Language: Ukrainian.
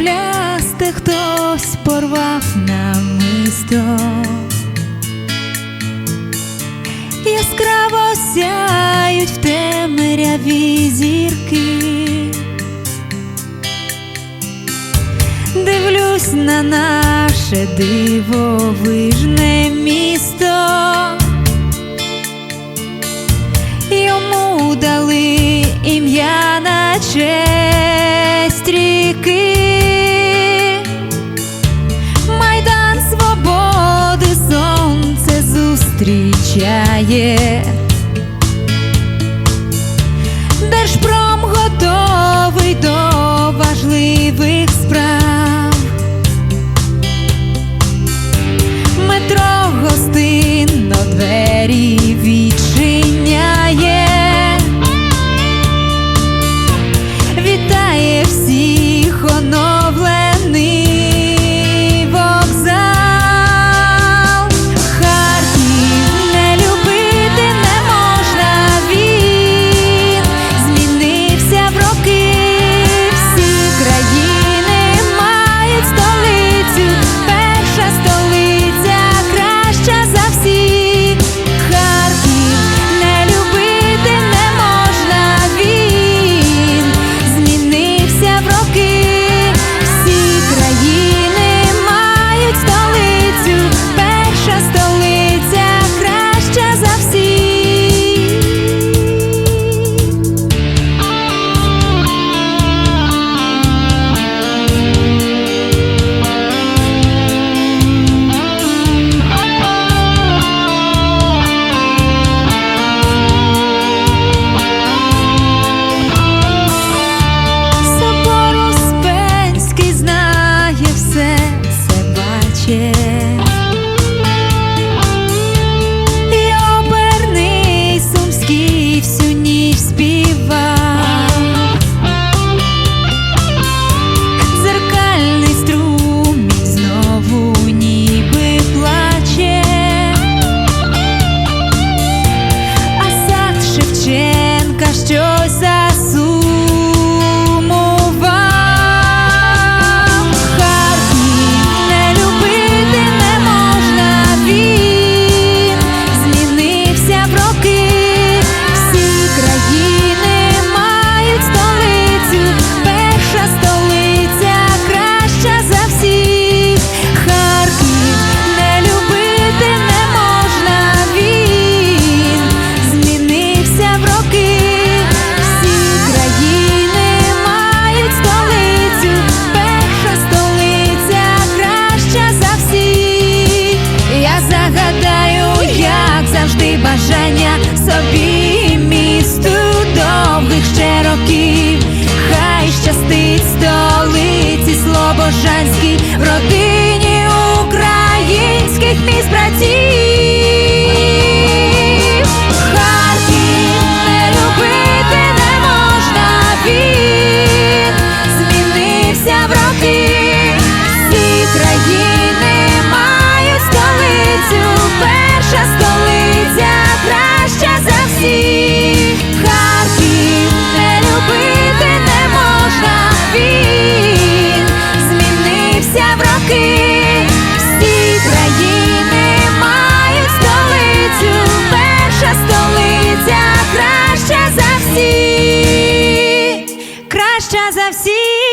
плясти хтось порвав намисто, яскраво сяють в темряві зірки, дивлюсь на наше дивовижне місто, йому дали ім'я на честь ріки. зустрічає, де Божанський в родині українських міст братів. краща за всіх.